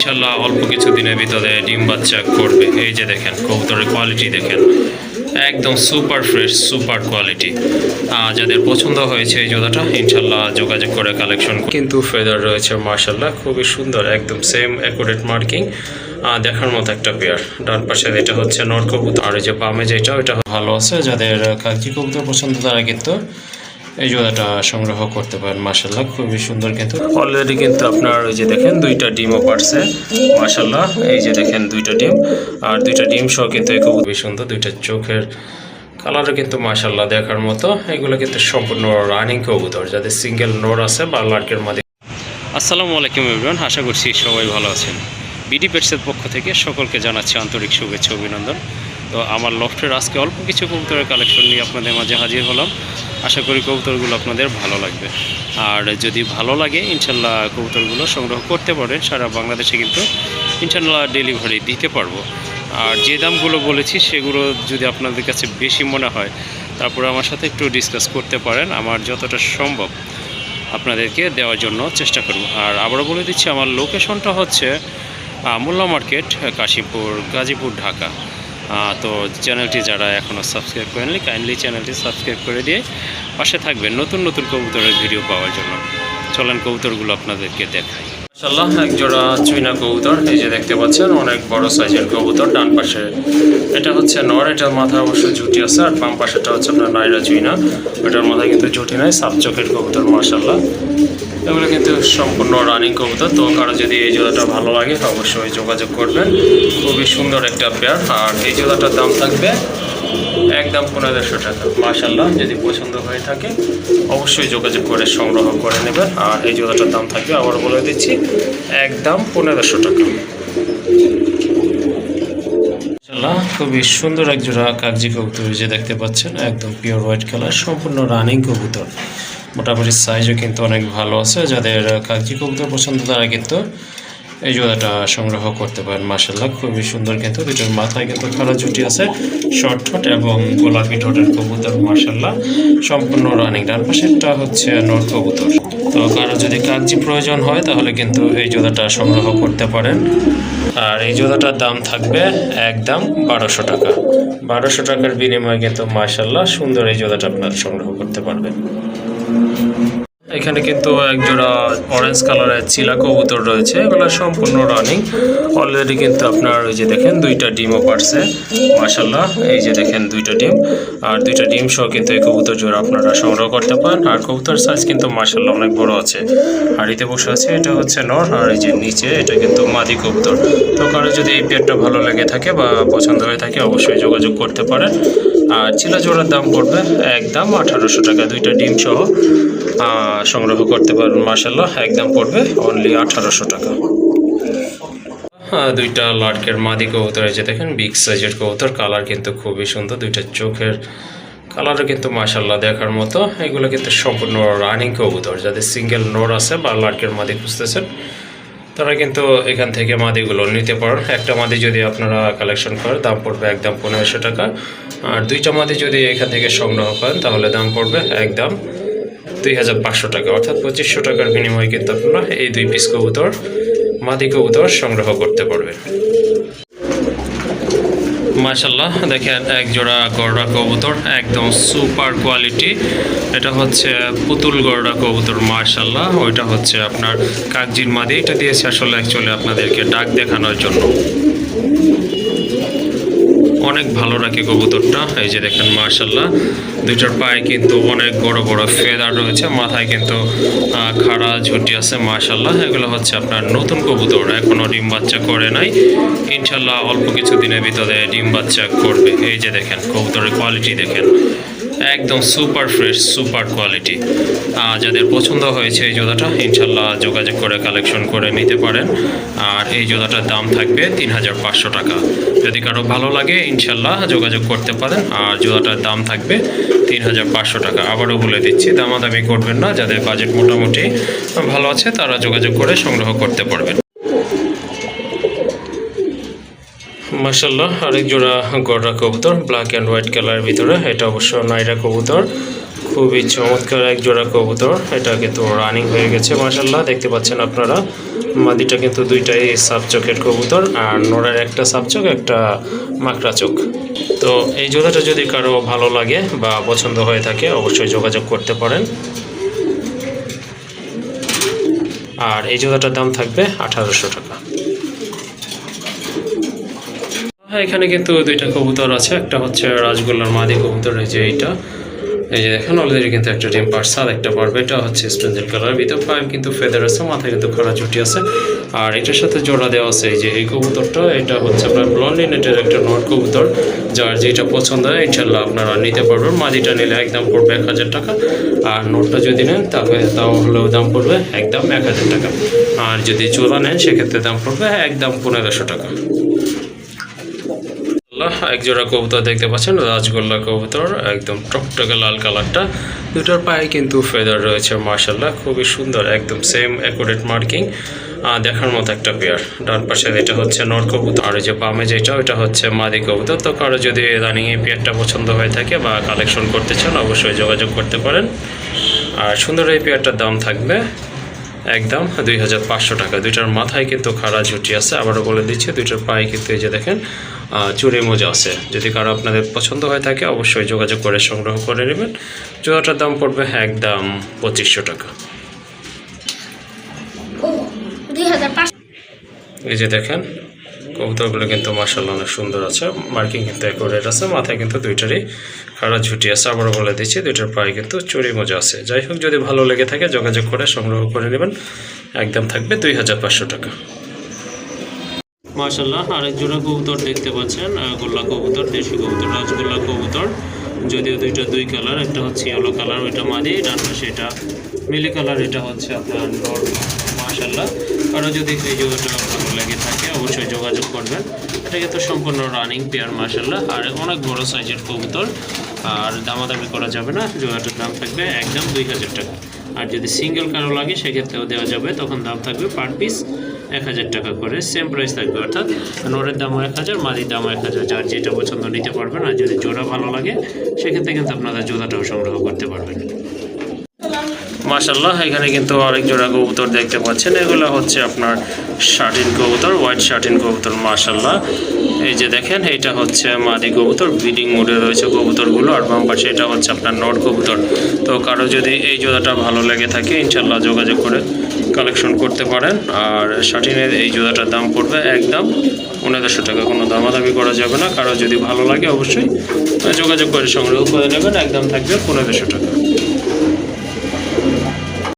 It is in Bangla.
ইনশাল্লাহ অল্প কিছু দিনের ভিতরে ডিম বাচ্চা করবে। এই যে দেখেন, কবুতরের কোয়ালিটি দেখেন। একদম সুপার ফ্রেশ সুপার কোয়ালিটি যাদের পছন্দ হয়েছে এই জোড়াটা ইনশাল্লাহ যোগাযোগ করে কালেকশন কিন্তু ফেদার রয়েছে মার্শাল্লাহ খুবই সুন্দর, একদম সেম অ্যাকুরেট মার্কিং দেখার মতো একটা পেয়ার ডান পাশে এটা হচ্ছে নর কবুতর। আর এই যে বামে যেটা, ওইটা ভালো আছে, যাদের কাগজি কবুতর পছন্দ, তারা কিন্তু এই জোড়াটা সংগ্রহ করতে পারেন মাসাল্লাহ খুবই সুন্দর কিন্তু। অলরেডি কিন্তু আপনার ওই যে দেখেন দুইটা ডিমও পারছে মাসাল্লাহ এই যে দেখেন দুইটা ডিম। আর দুইটা ডিম সহ কিন্তু খুবই সুন্দর দুইটা চোখের কালারও কিন্তু মাসাল্লাহ দেখার মতো। এগুলো কিন্তু সম্পূর্ণ রানিং কবুতর যাদের সিঙ্গেল নোর আছে বা লার্কের মাঝে আসসালামু আলাইকুম এভরিওয়ান আশা করছি সবাই ভালো আছেন। বিডি পেটসের পক্ষ থেকে সকলকে জানাচ্ছি আন্তরিক শুভেচ্ছা অভিনন্দন। তো আমার লফটের আজকে অল্প কিছু কবুতরের কালেকশন নিয়ে আপনাদের মাঝে হাজির হলাম। আশা করি কবুতরগুলো আপনাদের ভালো লাগবে। আর যদি ভালো লাগে, ইনশাল্লাহ কবুতরগুলো সংগ্রহ করতে পারেন। সারা বাংলাদেশে কিন্তু ইনশাল্লাহ ডেলিভারি দিতে পারব। আর যে দামগুলো বলেছি, সেগুলো যদি আপনাদের কাছে বেশি মনে হয়, তারপরে আমার সাথে একটু ডিসকাস করতে পারেন। আমার যতটা সম্ভব আপনাদেরকে দেওয়ার জন্য চেষ্টা করব। আর আবারও বলে দিচ্ছি, আমার লোকেশনটা হচ্ছে মোল্লা মার্কেট, কাশীপুর, গাজীপুর, ঢাকা। তো চ্যানেলটি যারা এখনও সাবস্ক্রাইব করেননি কাইন্ডলি চ্যানেলটি সাবস্ক্রাইব করে দিয়ে পাশে থাকবেন নতুন নতুন কবুতরের ভিডিও পাওয়ার জন্য। চলেন কবুতরগুলো আপনাদেরকে দেখাই। মাশাল্লাহ এক জোড়া চুইনা কবুতর, এই যে দেখতে পাচ্ছেন, অনেক বড় সাইজের কবুতর, ডান পাশে। এটা হচ্ছে নর, এটার মাথায় অবশ্য জুটি আছে, আর বাম পাশেটা হচ্ছে আপনার নাইরা চুইনা। ওটার মাথায় কিন্তু জুটি নাই, সাপ চোখের কবুতর মার্শাল্লাহ এগুলো কিন্তু সম্পূর্ণ রানিং কবুতর, তো কারও যদি এই জোড়াটা ভালো লাগে, অবশ্যই যোগাযোগ করবেন। খুবই সুন্দর একটা পেয়ার আর এই জোড়াটার দাম থাকবে একদম পনেরোশো টাকা। মাশাল্লাহ যদি পছন্দ হয়ে থাকে, অবশ্যই যোগাযোগ করে সংগ্রহ করে নেবেন। আর এই জোড়াটার দাম থাকবে আবার বলে দিচ্ছি, একদম পনেরোশো টাকা। খুবই সুন্দর এক জোড়া কাগজি কবুতর যে দেখতে পাচ্ছেন, একদম পিওর হোয়াইট কালার সম্পূর্ণ রানিং কবুতর। মোটামুটি সাইজও কিন্তু অনেক ভালো আছে। যাদের কাগজি কবুতর পছন্দ, তারা কিন্তু এই জোড়াটা সংগ্রহ করতে পারেন মাসাল্লাহ খুবই সুন্দর কিন্তু। দুটোর মাথায় কিন্তু খারাপ জুটি আছে, শর্ট ঠোঁট এবং গোলাপি ঠোঁটের কবুতর মাসাল্লাহ সম্পূর্ণ রানিং ডান পাশেরটা হচ্ছে নর কবুতর। তো কারও যদি কাগজি প্রয়োজন হয়, তাহলে কিন্তু এই জোড়াটা সংগ্রহ করতে পারেন। আর এই জোড়াটার দাম থাকবে একদম বারোশো টাকা। বারোশো টাকার বিনিময়ে কিন্তু মাসাল্লাহ সুন্দর এই জোড়াটা আপনার সংগ্রহ করতে পারবেন। এখানে কিন্তু একজোড়া অরেঞ্জ কালারের চিলা কবুতর রয়েছে, এগুলো সম্পূর্ণ রানিং অলরেডি কিন্তু আপনার ওই যে দেখেন, দুইটা ডিমও পারছে মাসাল্লাহ এই যে দেখেন দুইটা ডিম। আর দুইটা ডিম সহ কিন্তু এই কবুতর জোড়া আপনারা সংগ্রহ করতে পারেন। আর কবুতর সাইজ কিন্তু মাসাল্লাহ অনেক বড় আছে। হাড়িতে বসে আছে, এটা হচ্ছে নর, আর এই যে নিচে এটা কিন্তু মাদি কবুতর। তো কারও যদি এই পেয়ারটা ভালো লেগে থাকে বা পছন্দ হয়ে থাকে, অবশ্যই যোগাযোগ করতে পারেন। আর চিলা জোড়ার দাম পড়বে একদম আঠারোশো টাকা, দুইটা ডিম সহ। সংগ্রহ করতে পারবেন মার্শাল্লাহ একদম পড়বে অনলি আঠারোশো টাকা। দুইটা লাটকের মাদি কবুতর যে দেখেন বিগ সাইজের কবুতর কালার কিন্তু খুবই সুন্দর, দুইটা চোখের কালারও কিন্তু মাশাল্লাহ দেখার মতো। এগুলো কিন্তু সম্পূর্ণ রানিং কবুতর, যাদের সিঙ্গেল নোর আছে বা লাটকের মাদি খুঁজতেছেন, তারা কিন্তু এখান থেকে মাদিগুলো নিতে পারেন। একটা মাদি যদি আপনারা কালেকশন করেন, দাম পড়বে একদম পনেরোশো টাকা। আর দুইটা মাদি যদি এখান থেকে সংগ্রহ করেন, তাহলে দাম পড়বে একদম দুই হাজার পাঁচশো টাকা, অর্থাৎ পঁচিশশো টাকার বিনিময়ে কিন্তু আপনারা এই দুই পিস কবুতর, মাদি কবুতর সংগ্রহ করতে পারবেন। মাশাল্লাহ দেখেন এক জোড়া গরডা কবুতর, একদম সুপার কোয়ালিটি। এটা হচ্ছে পুতুল গরডা কবুতর মাশাল্লাহ ওইটা হচ্ছে আপনার কাকজির মাদি। এটা দিয়েছে আসলে অ্যাকচুয়ালি আপনাদেরকে ডাক দেখানোর জন্য। অনেক ভালো রাখে কবুতরটা? এই যে দেখেন মার্শাল্লাহ দুইটার পায়ে কিন্তু অনেক বড় বড় ফেদার রয়েছে। মাথায় কিন্তু খাড়া ঝুটি আছে মার্শাল্লাহ এগুলো হচ্ছে আপনার নতুন কবুতর। এখনও ডিম বাচ্চা করে নাই। ইনশাল্লাহ অল্প কিছু দিনের ভিতরে ডিম বাচ্চা করবে। এই যে দেখেন, কবুতরের কোয়ালিটি দেখেন। একদম সুপার ফ্রেশ, সুপার কোয়ালিটি। যাদের পছন্দ হয়েছে এই জোড়াটা ইনশাল্লাহ যোগাযোগ করে, কালেকশন করে নিতে পারেন। আর এই জোড়াটার দাম থাকবে তিন হাজার পাঁচশো টাকা। যদি কারও ভালো লাগে, ইনশাল্লাহ যোগাযোগ করতে পারেন। আর জোড়াটার দাম থাকবে তিন হাজার পাঁচশো টাকা। আবারও বলে দিচ্ছি, দামাদামি করবেন না। যাদের বাজেট মোটামুটি ভালো আছে, তারা যোগাযোগ করে সংগ্রহ করতে পারবেন। মার্শাল্লাহ আরেক জোড়া গড়া কবুতর ব্ল্যাক অ্যান্ড হোয়াইট কালারের ভিতরে, এটা অবশ্য নাইরা কবুতর, খুবই চমৎকার এক জোড়া কবুতর, এটা কিন্তু রানিং হয়ে গেছে মার্শাল্লাহ দেখতে পাচ্ছেন আপনারা, মাদিটা কিন্তু দুইটাই সাব চোখের কবুতর, আর নোড়ার একটা সাব চোখ, একটা মাকড়া চোখ। তো এই জোড়াটা যদি কারও ভালো লাগে বা পছন্দ হয়ে থাকে, অবশ্যই যোগাযোগ করতে পারেন। আর এই জোড়াটার দাম থাকবে আঠারোশো টাকা। হ্যাঁ এখানে কিন্তু দুইটা কবুতর আছে। একটা হচ্ছে রাজগোল্লার মাদি কবুতর, এই যে এইটা। এই যে দেখেন অলরেডি কিন্তু একটা ডিম পারছে, আর একটা পারবে। এটা হচ্ছে স্পেঞ্জেল কালার ভিতর পাইপ কিন্তু ফেদার আছে, মাথায় কিন্তু খরা চুটি আছে। আর এটার সাথে জোড়া দেওয়া আছে, এই যে এই কবুতরটা। এটা হচ্ছে আপনার ব্লন্ডি নেটের একটা নট কবুতর, যার যেটা পছন্দ হয় ইনশাল্লাহ আপনারা নিতে পারবেন। মাদিটা নিলে একদম পড়বে এক হাজার টাকা। আর নোটটা যদি নেন, তাহলে তাও হলেও দাম পড়বে একদম এক হাজার টাকা। আর যদি জোড়া নেন, সেক্ষেত্রে দাম পড়বে একদম পনেরোশো টাকা। আল্লাহ, এক জোড়া কবুতর দেখতে পাচ্ছেন রাজগোল্লা কবুতর একদম টকটকে লাল কালারটা। দুটোর পায়ে কিন্তু ফেদার রয়েছে মার্শাল্লাহ খুবই সুন্দর একদম সেম অ্যাকুরেট মার্কিং দেখার মতো একটা পেয়ার ডান পাশে এটা হচ্ছে নর কবুতর আর যে বামে যেটা ওটা হচ্ছে মাদি কবুতর। তো কারও যদি রানিং এই পেয়ারটা পছন্দ হয়ে থাকে বা কালেকশন করতে চান অবশ্যই যোগাযোগ করতে পারেন। আর সুন্দর এই পেয়ারটার দাম থাকবে একদম দুই হাজার পাঁচশো টাকা। দুইটার মাথায় কিন্তু খাড়া ঝুটি আছে। আবারও বলে দিচ্ছি দুইটার পায়ে কিন্তু এই যে দেখেন চুড়ি মোজা আছে। যদি কারও আপনাদের পছন্দ হয়ে থাকে অবশ্যই যোগাযোগ করে সংগ্রহ করে নেবেন। জোড়াটার দাম পড়বে একদম পঁচিশশো টাকা। এই যে দেখেন কবুতরগুলো কিন্তু মার্শাল্লাহ অনেক সুন্দর আছে। মার্কিং কিন্তু অ্যাকুরেট আছে, মাথায় কিন্তু দুইটারই খাড়া ঝুটি আছে। আবারও বলে দিচ্ছি, দুইটার পায়ে কিন্তু চুরি মজা আছে। যাই হোক, যদি ভালো লেগে থাকে যোগাযোগ করে, সংগ্রহ করে নেবেন। একদম থাকবে দুই হাজার পাঁচশো টাকা। মাশাল্লাহ আরেক জোড়া কবুতর দেখতে পাচ্ছেন গোল্লা কবুতর, দেশি কবুতর, রাজগোল্লা কবুতর। যদিও দুইটা দুই কালার, একটা হচ্ছে ইয়েলো কালার ওইটা মাদি, ডান পাশে এটা মিলি কালার এটা হচ্ছে আপনার নর মাশাল্লাহ কারও যদি এই জোড়াটা লেগে থাকে, অবশ্যই যোগাযোগ করবেন। এটা কিন্তু সম্পূর্ণ রানিং পেয়ার মাশাল্লাহ আর অনেক বড় সাইজের কবুতর, আর দামাদামি করা যাবে না। জোড়াটার দাম থাকবে একদম দুই হাজার টাকা। আর যদি সিঙ্গেল কারও লাগে, সেক্ষেত্রেও দেওয়া যাবে। তখন দাম থাকবে পার পিস এক হাজার টাকা করে। সেম প্রাইস থাকবে, অর্থাৎ নোরের দামও এক হাজার, মাদির দামও এক হাজার। যার যেটা পছন্দ নিতে পারবেন, আর যদি জোড়া ভালো লাগে, সেক্ষেত্রে কিন্তু আপনারা জোড়াটাও সংগ্রহ করতে পারবেন। মাশাল্লাহ এখানে কিন্তু আরেক জোড়া কবুতর দেখতে পাচ্ছেন। এগুলো হচ্ছে আপনার শার্টিন কবুতর, হোয়াইট শার্টিন কবুতর মাশাল্লাহ এই যে দেখেন, এটা হচ্ছে মাদি কবুতর, ব্রিডিং মোডে রয়েছে কবুতরগুলো। আর বাম পাশে এটা হচ্ছে আপনার নট কবুতর। তো কারও যদি এই জোড়াটা ভালো লেগে থাকে ইনশাল্লাহ যোগাযোগ করে কালেকশন করতে পারেন। আর শার্টিনের এই জোড়াটার দাম পড়বে একদম পনেরোশো টাকা। কোনো দামাদামি করা যাবে না। কারও যদি ভালো লাগে, অবশ্যই যোগাযোগ করে সংগ্রহ করে নেবেন। একদম থাকবে পনেরোশো টাকা।